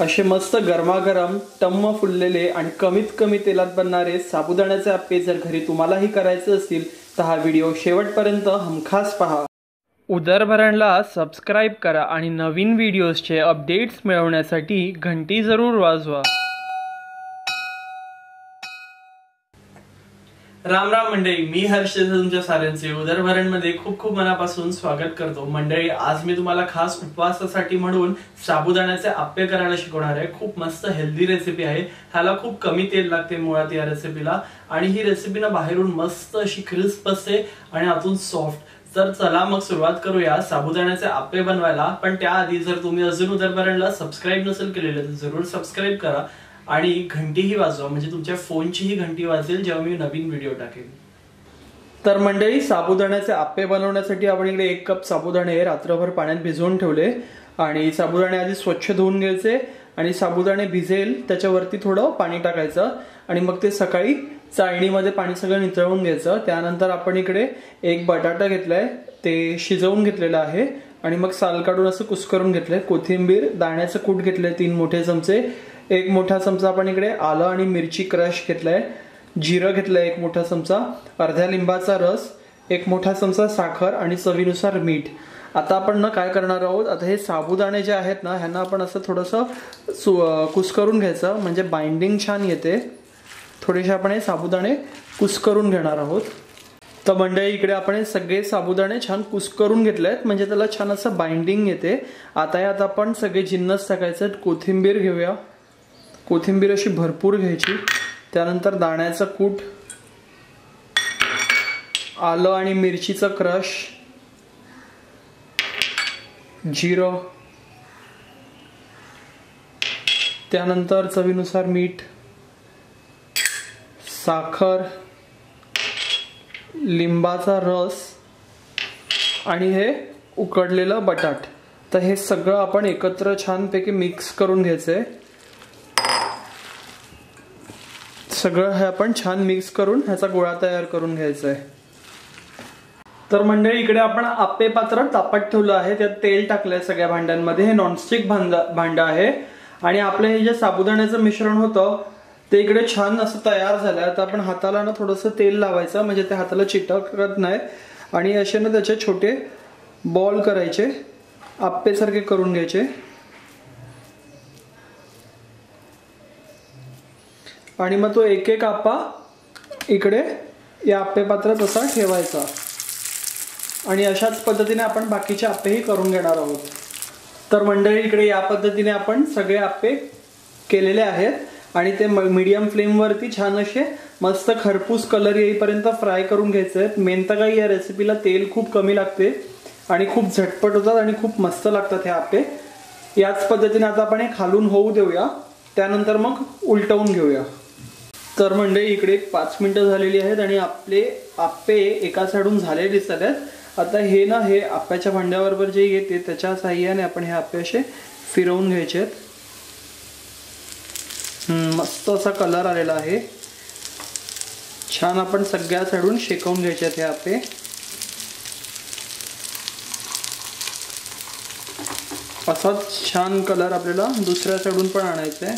असे मस्त गरमागरम टम्म फुललेले आणि कमीत कमी तेलात बनणारे साबुदाण्याचे आप्पे जर घरी तुम्हालाही करायचे असतील तर हा व्हिडिओ शेवटपर्यंत हमखास पहा. उदरभरणला सबस्क्राईब करा आणि नवीन व्हिडिओजचे अपडेट्स मिळवण्यासाठी घंटी जरूर वाजवा. राम राम मंडळी मी हर्ष तुमच्या साऱ्यांचे. उदरभरणमध्ये खूप खूप मनापासून स्वागत करतो. मंडळी आज मी तुम्हाला खास उपवासासाठी म्हणून साबुदाण्याचे आप्पे करायला शिकवणार आहे. खूप मस्त हेल्दी रेसिपी आहे. ह्याला खूप कमी तेल लागते मुळात या रेसिपीला आणि ही रेसिपी ना बाहेरून मस्त अशी क्रिस्प असते आणि आतून सॉफ्ट तर चला मग सुरुवात करूया साबुदाण्याचे आप्पे बनवायला. पण त्याआधी जर तुम्ही अजून उदरभरणला सबस्क्राईब नसेल केलेलं तर जरूर सबस्क्राईब करा. आणि घंटीही वाजवा म्हणजे तुमच्या फोनचीही घंटी वाजेल जेव्हा मी नवीन व्हिडिओ टाकेन. तर मंडळी साबुदाण्याचे आप्पे बनवण्यासाठी आपण इकडे एक कप साबुदाणे रात्रभर पाण्यात भिजवून ठेवले. आणि साबुदाणे आधी स्वच्छ धुवून घ्यायचे आणि साबुदाणे भिजेल त्याच्यावरती थोडं पाणी टाकायचं. आणि मग ते सकाळी चाळणीमध्ये पाणी सगळं नितळवून घ्यायचं. त्यानंतर आपण इकडे एक बटाटा घेतलाय ते शिजवून घेतलेलं आहे. आणि मग साल काढून असं कुस्करून घेतलंय. कोथिंबीर दाण्याचं कूट घेतलंय तीन मोठे चमचे. एक मोठा चमचा आपण इकडे आलं आणि मिरची क्रश घेतलाय. जिरं घेतलंय एक मोठा चमचा. अर्ध्या लिंबाचा रस एक मोठा चमचा साखर आणि चवीनुसार मीठ. आता आपण ना काय करणार आहोत? आता हे साबुदाणे जे आहेत ना ह्यांना आपण असं थोडंसं कुस्करून घ्यायचं. म्हणजे बाइंडिंग छान येते. थोडेसे आपण हे साबुदाणे कुस्करून घेणार आहोत. तर मंडळी इकडे आपण हे सगळे साबुदाणे छान कुस्करून घेतले आहेत म्हणजे त्याला छान असं बाइंडिंग येते. आता यात आपण सगळे जिन्नस टाकायचे कोथिंबीर घेऊया. कोथिंबीर अशी भरपूर घ्यायची. त्यानंतर दाण्याचं कूट आलं आणि मिरचीचं क्रश जिरं त्यानंतर चवीनुसार मीठ साखर लिंबाचा रस आणि हे उकडलेलं बटाट. तर हे सगळं आपण एकत्र छानपैकी मिक्स करून घ्यायचंय. सगळं हे आपण छान मिक्स करून ह्याचा गोळा तयार करून घ्यायचा आहे. तर मंडळी इकडे आपण आपे पात्र तापत ठेवलं आहे. त्यात तेल टाकलंय सगळ्या भांड्यांमध्ये. हे नॉनस्टिक भांड भांडं आहे. आणि आपलं हे जे साबुदाण्याचं मिश्रण होतं ते इकडे छान असं तयार झालंय. आता आपण हाताला ना थोडंसं तेल लावायचं म्हणजे ते हाताला चिटकत नाही. आणि असे ना त्याचे छोटे बॉल करायचे. आप्पेसारखे करून घ्यायचे. आणि मग तो एक एक आप्पा इकडे या आप्पेपात्रात असा ठेवायचा. आणि अशाच पद्धतीने आपण बाकीचे आप्पेही करून घेणार आहोत. तर मंडळी इकडे या पद्धतीने आपण सगळे आप्पे केलेले आहेत आणि ते मीडियम फ्लेमवरती छान असे मस्त खरपूस कलर येईपर्यंत फ्राय करून घ्यायचे आहेत. मेन तर काही या रेसिपीला तेल खूप कमी लागते आणि खूप झटपट होतात आणि खूप मस्त लागतात हे आप्पे. याच पद्धतीने आता आपण हे खालून होऊ देऊया. त्यानंतर मग उलटवून घेऊया. तर म्हणजे इकडे पाच मिनिटं झालेली आहेत आणि आपले आप्पे एका साईडून झाले दिसत आहेत. आता हे ना हे आप्याच्या भांड्याबरोबर जे येते त्याच्या साह्याने आपण हे आप्पे असे फिरवून घ्यायचे आहेत. मस्त असा कलर आलेला आहे. छान आपण सगळ्या साईडून शेकवून घ्यायचे आहेत हे आप्पे. असाच छान कलर आपल्याला दुसऱ्या साईडून पण आणायचा आहे.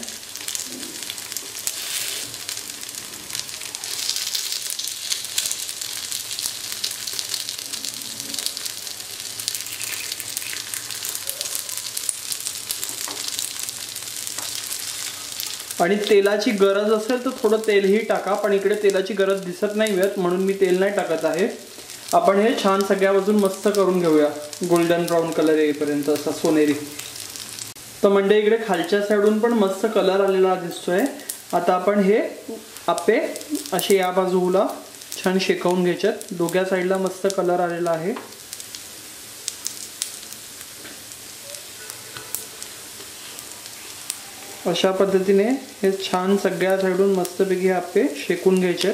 आणि तेलाची गरज असेल तर थोडं तेलही टाका पण इकडे तेलाची गरज दिसत नाही मिळत म्हणून मी तेल नाही टाकत आहे. आपण हे छान सगळ्या बाजून मस्त करून घेऊया. गोल्डन ब्राऊन कलर येईपर्यंत असा सोनेरी. तर म्हणजे इकडे खालच्या साईडून पण मस्त कलर आलेला दिसतोय. आता आपण हे आप्पे असे या बाजूला छान शेकवून घ्यायच्यात दोघ्या साईडला मस्त कलर आलेला आहे. अशा पद्धतीने हे छान सगळ्या साईडून मस्तपैकी आप्पे शेकून घ्यायचे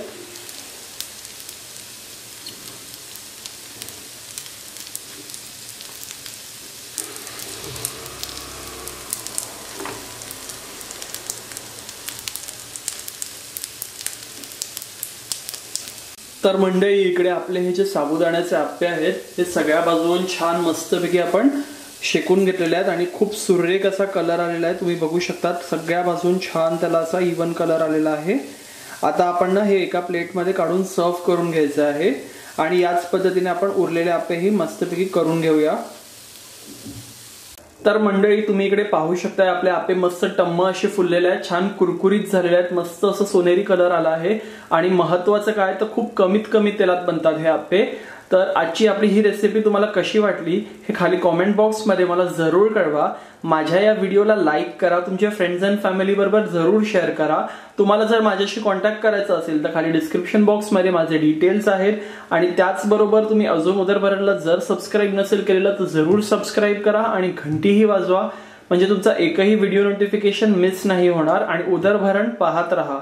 तर मंडळी इकडे आपले हे जे साबुदाण्याचे आप्पे आहेत हे सगळ्या बाजून छान मस्तपैकी आपण शेकून घेतलेल्या आहेत आणि खूप सुरेख असा कलर आलेला आहे. तुम्ही बघू शकता सगळ्या बाजून छान त्याला असा इवन कलर आलेला आहे. आता आपण ना हे एका प्लेटमध्ये काढून सर्व करून घ्यायचं आहे. आणि याच पद्धतीने आपण उरलेले आपेही मस्तपैकी करून घेऊया. तर मंडळी तुम्ही इकडे पाहू शकताय आपले आपे मस्त टम्म असे फुललेले आहेत. छान कुरकुरीत झालेले आहेत. मस्त असं सोनेरी कलर आला आहे. आणि महत्वाचं काय? तर खूप कमीत कमी तेलात बनतात हे आपे. तर आजची आपली ही रेसिपी तुम्हाला कशी वाटली हे खाली कॉमेंट बॉक्समध्ये मला जरूर कळवा. माझ्या या व्हिडिओला लाईक करा तुमच्या फ्रेंड्स अँड फॅमिली बरोबर जरूर शेअर करा. तुम्हाला जर माझ्याशी कॉन्टॅक्ट करायचा असेल तर खाली डिस्क्रिप्शन बॉक्समध्ये माझे डिटेल्स आहेत. आणि त्याचबरोबर तुम्ही अजून उदरभरणला जर सबस्क्राईब नसेल केलेलं तर जरूर सबस्क्राईब करा आणि घंटीही वाजवा. म्हणजे तुमचा एकही व्हिडिओ नोटिफिकेशन मिस नाही होणार. आणि उदरभरण पाहत राहा.